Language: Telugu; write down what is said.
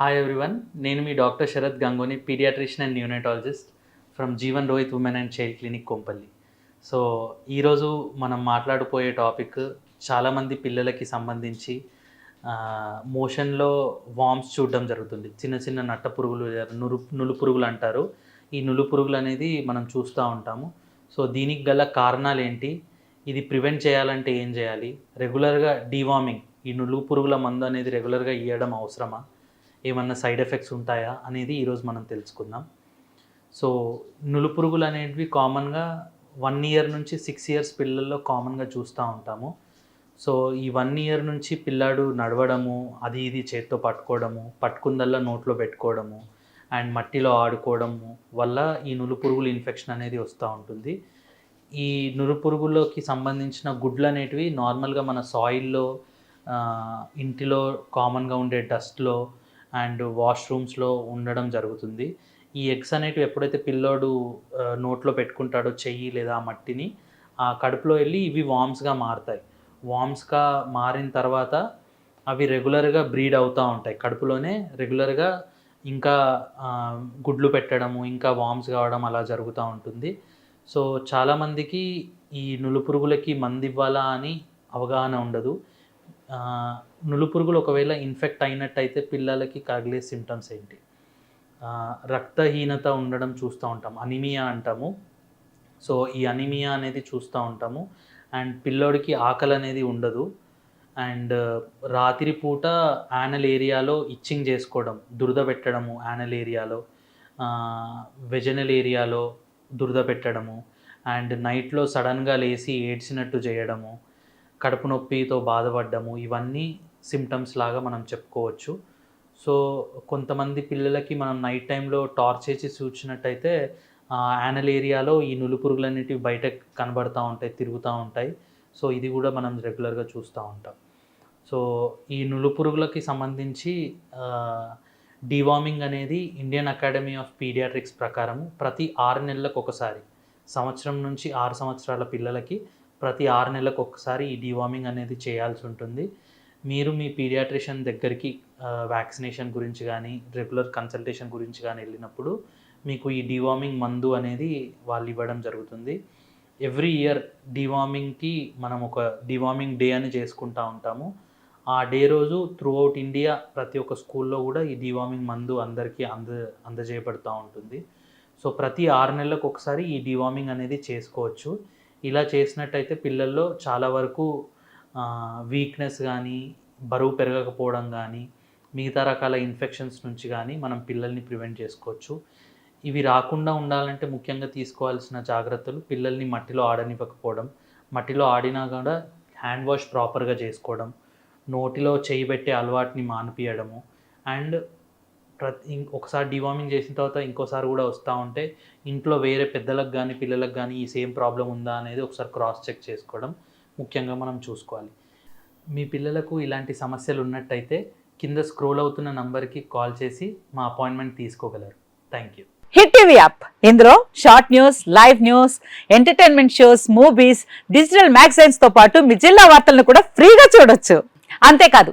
హాయ్ ఎవ్రీవన్ నేను మీ doctor Sharath Gangoni paediatrician and neonatologist from Jeevan Rohit women and child clinic Kompally so ఈరోజు మనం మాట్లాడిపోయే టాపిక్ చాలామంది పిల్లలకి సంబంధించి మోషన్లో వామ్స్ చూడడం జరుగుతుంది. చిన్న చిన్న నట్ట పురుగులు నురు నులు పురుగులు అంటారు. ఈ నులు పురుగులు అనేది మనం చూస్తూ ఉంటాము. సో దీనికి గల కారణాలు ఏంటి? ఇది ప్రివెంట్ చేయాలంటే ఏం చేయాలి? రెగ్యులర్గా డీవార్మింగ్ ఈ నులు పురుగుల మందు అనేది రెగ్యులర్గా ఇవ్వడం అవసరమా? ఏమన్నా సైడ్ ఎఫెక్ట్స్ ఉంటాయా అనేది ఈరోజు మనం తెలుసుకుందాం. సో నులు పురుగులు అనేటివి కామన్గా వన్ ఇయర్ నుంచి సిక్స్ ఇయర్స్ పిల్లల్లో కామన్గా చూస్తూ ఉంటాము. సో ఈ వన్ ఇయర్ నుంచి పిల్లాడు నడవడము అది ఇది చేత్తో పట్టుకోవడము పట్టుకుందల్లా నోట్లో పెట్టుకోవడము అండ్ మట్టిలో ఆడుకోవడము వల్ల ఈ నులు పురుగులు ఇన్ఫెక్షన్ అనేది వస్తూ ఉంటుంది. ఈ నులు పురుగులోకి సంబంధించిన గుడ్లు అనేటివి నార్మల్గా మన సాయిల్లో ఇంటిలో కామన్గా ఉండే డస్ట్లో అండ్ వాష్రూమ్స్లో ఉండడం జరుగుతుంది. ఈ ఎగ్స్ అనేటివి ఎప్పుడైతే పిల్లోడు నోట్లో పెట్టుకుంటాడో చెయ్యి లేదా ఆ మట్టిని ఆ కడుపులో వెళ్ళి ఇవి వామ్స్గా మారుతాయి. వామ్స్గా మారిన తర్వాత అవి రెగ్యులర్గా బ్రీడ్ అవుతూ ఉంటాయి. కడుపులోనే రెగ్యులర్గా ఇంకా గుడ్లు పెట్టడము ఇంకా వామ్స్ కావడం అలా జరుగుతూ ఉంటుంది. సో చాలామందికి ఈ నులుపురుగులకి మందు ఇవ్వాలా అని అవగాహన ఉండదు. నులుపురుగులు ఒకవేళ ఇన్ఫెక్ట్ అయినట్టయితే పిల్లలకి కగిలే సిమ్టమ్స్ ఏంటి? రక్తహీనత ఉండడం చూస్తూ ఉంటాం. అనిమియా అంటాము. సో ఈ అనిమియా అనేది చూస్తూ ఉంటాము. అండ్ పిల్లోడికి ఆకలి అనేది ఉండదు. అండ్ రాత్రి పూట యానల్ ఏరియాలో ఇచ్చింగ్ చేసుకోవడం దురద పెట్టడము యానల్ ఏరియాలో వెజనల్ ఏరియాలో దురద పెట్టడము. అండ్ నైట్లో సడన్గా లేచి ఏడ్చినట్టు చేయడము. కడుపు నొప్పితో బాధపడ్డము ఇవన్నీ సిమ్టమ్స్ లాగా మనం చెప్పుకోవచ్చు. సో కొంతమంది పిల్లలకి మనం నైట్ టైంలో టార్చ్ చేసి చూసినట్టయితే యానల్ ఏరియాలో ఈ నులు పురుగులు అనేటివి బయట కనబడుతూ ఉంటాయి తిరుగుతూ ఉంటాయి. సో ఇది కూడా మనం రెగ్యులర్గా చూస్తూ ఉంటాం. సో ఈ నులు పురుగులకి సంబంధించి డివామింగ్ అనేది ఇండియన్ అకాడమీ ఆఫ్ పీడియాట్రిక్స్ ప్రకారం ప్రతి ఆరు నెలలకు ఒకసారి సంవత్సరం నుంచి ఆరు సంవత్సరాల పిల్లలకి ప్రతి ఆరు నెలలకు ఒకసారి ఈ డివార్మింగ్ అనేది చేయాల్సి ఉంటుంది. మీరు మీ పీడియాట్రిషియన్ దగ్గరికి వ్యాక్సినేషన్ గురించి కానీ రెగ్యులర్ కన్సల్టేషన్ గురించి కానీ వెళ్ళినప్పుడు మీకు ఈ డివార్మింగ్ మందు అనేది వాళ్ళు ఇవ్వడం జరుగుతుంది. ఎవ్రీ ఇయర్ డివార్మింగ్కి మనం ఒక డివార్మింగ్ డే అని చేసుకుంటూ ఉంటాము. ఆ డే రోజు త్రూ అవుట్ ఇండియా ప్రతి ఒక్క స్కూల్లో కూడా ఈ డివార్మింగ్ మందు అందరికీ అంద అందజేయబడుతూ ఉంటుంది. సో ప్రతి ఆరు నెలలకు ఒకసారి ఈ డివార్మింగ్ అనేది చేసుకోవచ్చు. ఇలా చేసినట్టయితే పిల్లల్లో చాలా వరకు వీక్నెస్ కానీ బరువు పెరగకపోవడం కానీ మిగతా రకాల ఇన్ఫెక్షన్స్ నుంచి కానీ మనం పిల్లల్ని ప్రివెంట్ చేసుకోవచ్చు. ఇవి రాకుండా ఉండాలంటే ముఖ్యంగా తీసుకోవాల్సిన జాగ్రత్తలు పిల్లల్ని మట్టిలో ఆడనివ్వకపోవడం మట్టిలో ఆడినా కూడా హ్యాండ్ వాష్ ప్రాపర్గా చేసుకోవడం నోటిలో చేయి పెట్టే అలవాటుని మానిపించడము అండ్ ప్రతి ఒకసారి డివార్మింగ్ చేసిన తర్వాత ఇంకోసారి కూడా వస్తూ ఉంటే ఇంట్లో వేరే పెద్దలకు కానీ పిల్లలకు కానీ ఈ సేమ్ ప్రాబ్లం ఉందా అనేది ఒకసారి క్రాస్ చెక్ చేసుకోవడం ముఖ్యంగా మనం చూసుకోవాలి. మీ పిల్లలకు ఇలాంటి సమస్యలు ఉన్నట్టయితే కింద స్క్రోల్ అవుతున్న నంబర్కి కాల్ చేసి మా appointment తీసుకోగలరు. Thank you hit TV app. ఇందులో short news live news entertainment shows movies digital మ్యాగజైన్స్తో పాటు మీ జిల్లా వార్తలను కూడా ఫ్రీగా చూడొచ్చు. అంతేకాదు